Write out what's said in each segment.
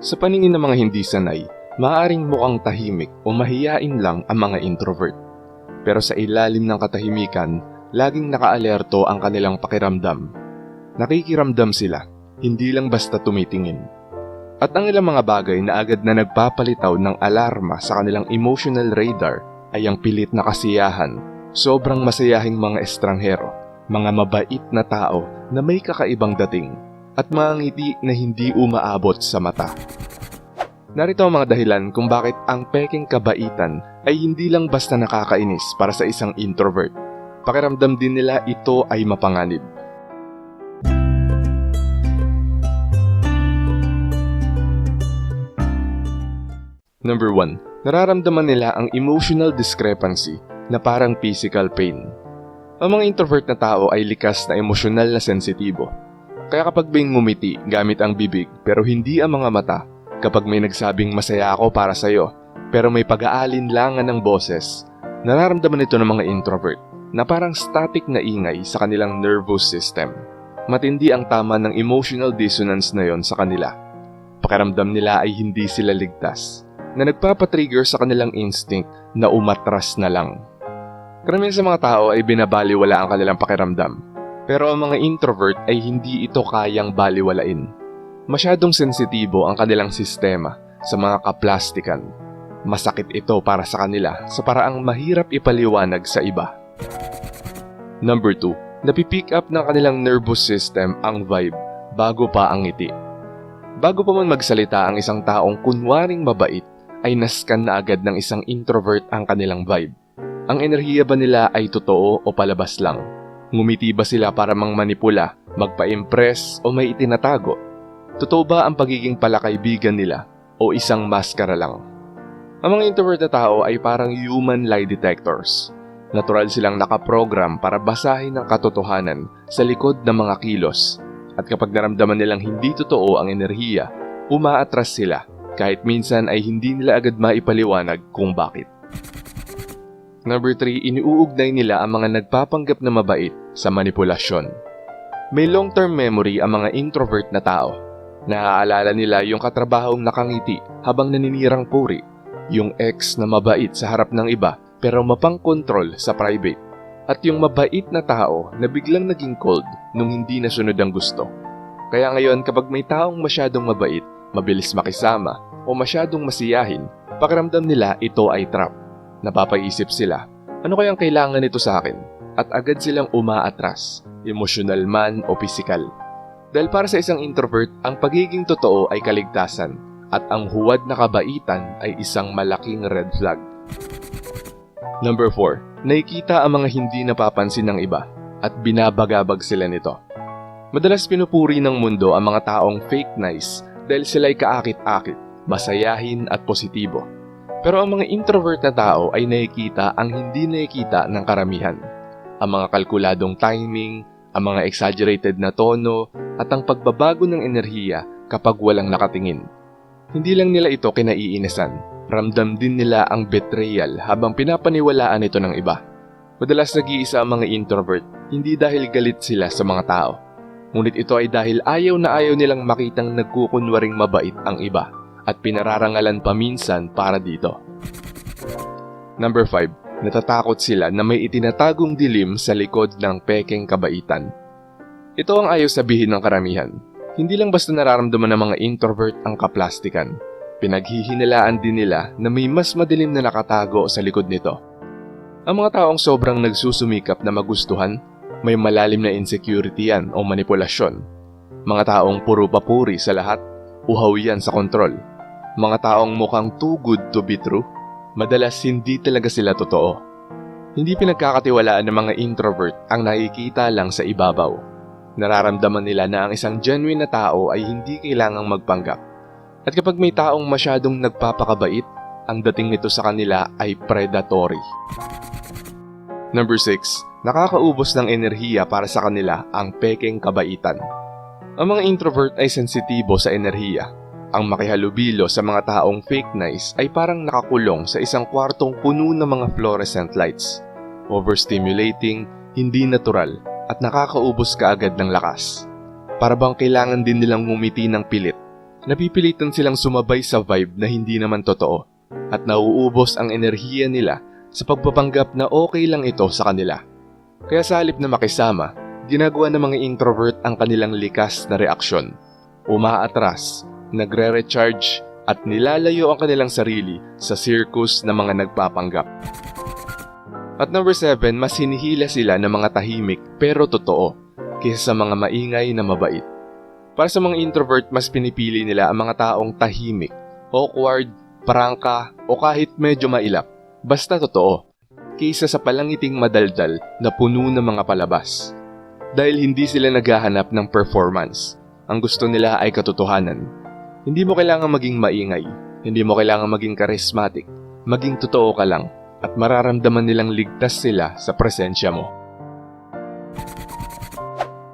Sa paningin ng mga hindi sanay, maaaring mukhang tahimik o mahiyain lang ang mga introvert. Pero sa ilalim ng katahimikan, laging nakaalerto ang kanilang pakiramdam. Nakikiramdam sila, hindi lang basta tumitingin. At ang ilang mga bagay na agad na nagpapalitaw ng alarma sa kanilang emotional radar ay ang pilit na kasiyahan, sobrang masayahing mga estranghero, mga mabait na tao na may kakaibang dating, at mga ngiti na hindi umaabot sa mata. Narito ang mga dahilan kung bakit ang peking kabaitan ay hindi lang basta nakakainis para sa isang introvert. Pakiramdam din nila ito ay mapanganib. Number 1. Nararamdaman nila ang emotional discrepancy na parang physical pain. Ang mga introvert na tao ay likas na emosyonal na sensitibo. Kaya kapag may ngumiti gamit ang bibig pero hindi ang mga mata, kapag may nagsabing masaya ako para sa'yo pero may pag-aalinlangan ng boses, nararamdaman ito ng mga introvert na parang static na ingay sa kanilang nervous system. Matindi ang tama ng emotional dissonance na yon sa kanila. Pakiramdam nila ay hindi sila ligtas na nagpapatrigger sa kanilang instinct na umatras na lang. Karamihan sa mga tao ay binabaliwala ang kanilang pakiramdam. Pero ang mga introvert ay hindi ito kayang baliwalain. Masyadong sensitibo ang kanilang sistema sa mga kaplastikan. Masakit ito para sa kanila sa paraang mahirap ipaliwanag sa iba. Number 2. Napipick up ng kanilang nervous system ang vibe bago pa ang ngiti. Bago pa man magsalita ang isang taong kunwaring mabait, ay nascan na agad ng isang introvert ang kanilang vibe. Ang enerhiya ba nila ay totoo o palabas lang? Ngumiti ba sila para mang manipula, magpa-impress o may itinatago? Totoo ba ang pagiging palakaibigan nila o isang maskara lang? Ang mga introvert na tao ay parang human lie detectors. Natural silang nakaprogram para basahin ang katotohanan sa likod ng mga kilos. At kapag naramdaman nilang hindi totoo ang enerhiya, umaatras sila kahit minsan ay hindi nila agad maipaliwanag kung bakit. Number 3, iniuugnay nila ang mga nagpapanggap na mabait sa manipulasyon. May long-term memory ang mga introvert na tao. Naaalala nila yung katrabahong nakangiti habang naninirang puri, yung ex na mabait sa harap ng iba pero mapang-control sa private, at yung mabait na tao na biglang naging cold nung hindi nasunod ang gusto. Kaya ngayon kapag may taong masyadong mabait, mabilis makisama, o masyadong masiyahin, pakiramdam nila ito ay trap. Napapaisip sila, ano kayang kailangan nito sa akin? At agad silang umaatras, emosyonal man o pisikal. Dahil para sa isang introvert, ang pagiging totoo ay kaligtasan at ang huwad na kabaitan ay isang malaking red flag. Number 4. Nakikita ang mga hindi napapansin ng iba at binabagabag sila nito. Madalas pinupuri ng mundo ang mga taong fake nice dahil sila'y kaakit-akit, masayahin at positibo. Pero ang mga introvert na tao ay nakikita ang hindi nakikita ng karamihan. Ang mga kalkuladong timing, ang mga exaggerated na tono, at ang pagbabago ng enerhiya kapag walang nakatingin. Hindi lang nila ito kinaiinisan, ramdam din nila ang betrayal habang pinapaniwalaan ito ng iba. Madalas nag-iisa ang mga introvert, hindi dahil galit sila sa mga tao. Ngunit ito ay dahil ayaw na ayaw nilang makitang nagkukunwaring mabait ang iba at pinararangalan paminsan para dito. Number 5. Natatakot sila na may itinatagong dilim sa likod ng pekeng kabaitan. Ito ang ayaw sabihin ng karamihan. Hindi lang basta nararamdaman ng mga introvert ang kaplastikan. Pinaghihinalaan din nila na may mas madilim na nakatago sa likod nito. Ang mga taong sobrang nagsusumikap na magustuhan, may malalim na insecurity yan o manipulasyon. Mga taong puro papuri sa lahat, uhaw yan sa kontrol. Mga taong mukhang too good to be true, madalas hindi talaga sila totoo. Hindi pinagkakatiwalaan ng mga introvert ang nakikita lang sa ibabaw. Nararamdaman nila na ang isang genuine na tao ay hindi kailangang magpanggap. At kapag may taong masyadong nagpapakabait, ang dating nito sa kanila ay predatory. Number 6. Nakakaubos ng enerhiya para sa kanila ang pekeng kabaitan. Ang mga introvert ay sensitibo sa enerhiya. Ang makihalubilo sa mga taong fake nice ay parang nakakulong sa isang kwartong puno ng mga fluorescent lights. Overstimulating, hindi natural, at nakakaubos kaagad ng lakas. Para bang kailangan din nilang ngumiti ng pilit, napipilitan silang sumabay sa vibe na hindi naman totoo at nauubos ang enerhiya nila sa pagpapanggap na okay lang ito sa kanila. Kaya sa halip na makisama, ginagawa ng mga introvert ang kanilang likas na reaksyon. Umaatras, nagre-recharge at nilalayo ang kanilang sarili sa circus ng mga nagpapanggap. At number 7, mas hinihila sila ng mga tahimik pero totoo kaysa sa mga maingay na mabait. Para sa mga introvert, mas pinipili nila ang mga taong tahimik, awkward, prangka o kahit medyo mailap. Basta totoo, kaysa sa palangiting madaldal na puno ng mga palabas. Dahil hindi sila naghahanap ng performance. Ang gusto nila ay katotohanan. Hindi mo kailangan maging maingay. Hindi mo kailangan maging charismatic. Maging totoo ka lang at mararamdaman nilang ligtas sila sa presensya mo.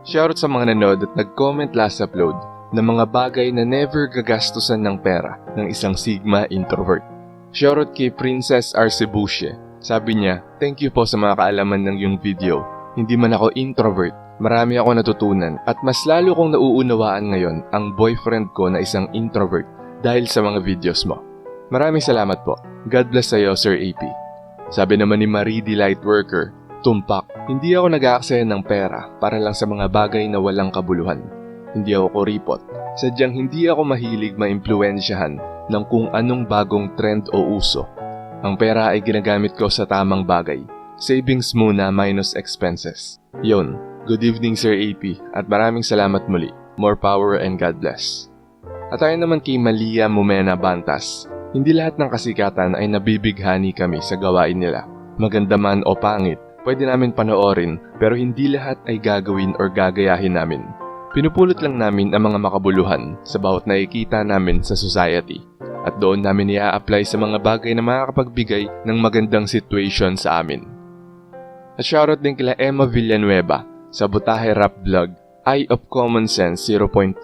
Shoutout sa mga nanood at nag-comment last upload ng mga bagay na never gagastusan ng pera ng isang Sigma introvert. Shoutout kay Princess Arcebuche. Sabi niya, thank you po sa mga kaalaman ng yung video. Hindi man ako introvert, marami ako natutunan at mas lalo kong nauunawaan ngayon ang boyfriend ko na isang introvert dahil sa mga videos mo. Maraming salamat po. God bless sa iyo, Sir AP. Sabi naman ni Marie D. Lightworker, tumpak, hindi ako nag-aaksaya ng pera para lang sa mga bagay na walang kabuluhan. Hindi ako kuripot. Sadyang hindi ako mahilig maimpluensyahan ng kung anong bagong trend o uso. Ang pera ay ginagamit ko sa tamang bagay. Savings muna minus expenses. Yon. Good evening Sir AP at maraming salamat muli. More power and God bless. At tayo naman kay Malia Mumena Bantas. Hindi lahat ng kasikatan ay nabibighani kami sa gawain nila. Maganda man o pangit, pwede namin panoorin pero hindi lahat ay gagawin or gagayahin namin. Pinupulot lang namin ang mga makabuluhan sa bawat nakikita namin sa society at doon namin i-apply sa mga bagay na makakapagbigay ng magandang situation sa amin. At shoutout din kila Emma Villanueva sa Butahe Rap Vlog, Eye of Common Sense 0.2,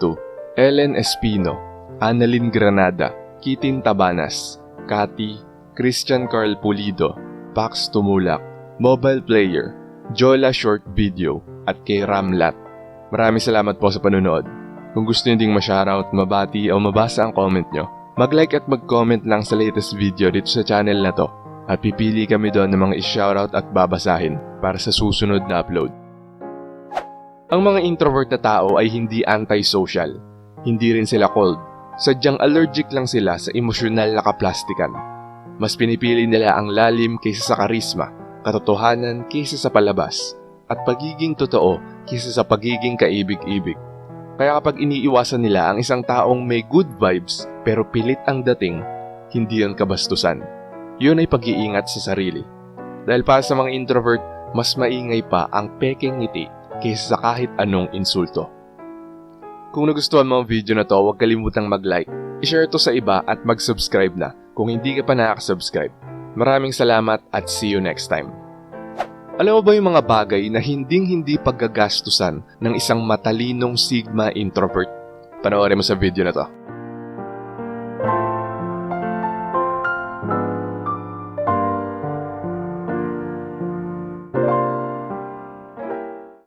Ellen Espino, Annalyn Granada, Kitin Tabanas, Kati, Christian Carl Pulido, Pax Tumulak, Mobile Player, Jola Short Video, at kay Ramlat. Maraming salamat po sa panonood. Kung gusto nyo ding ma-shoutout, mabati o mabasa ang comment nyo, mag-like at mag-comment lang sa latest video dito sa channel na to at pipili kami doon ng mga i-shoutout at babasahin para sa susunod na upload. Ang mga introvert na tao ay hindi antisocial. Hindi rin sila cold. Sadyang allergic lang sila sa emosyonal na kaplastikan. Mas pinipili nila ang lalim kaysa sa karisma, katotohanan kaysa sa palabas, at pagiging totoo kaysa sa pagiging kaibig-ibig. Kaya kapag iniiwasan nila ang isang taong may good vibes pero pilit ang dating, hindi yon kabastusan. Yun ay pag-iingat sa sarili. Dahil para sa mga introvert, mas maingay pa ang peking ngiti kaysa sa kahit anong insulto. Kung nagustuhan mo ang video na to, huwag kalimutang mag-like, i-share to sa iba at mag-subscribe na kung hindi ka pa nakaka-subscribe. Maraming salamat at see you next time. Alam mo ba yung mga bagay na hinding-hindi paggagastusan ng isang matalinong Sigma introvert? Panoorin mo sa video na to.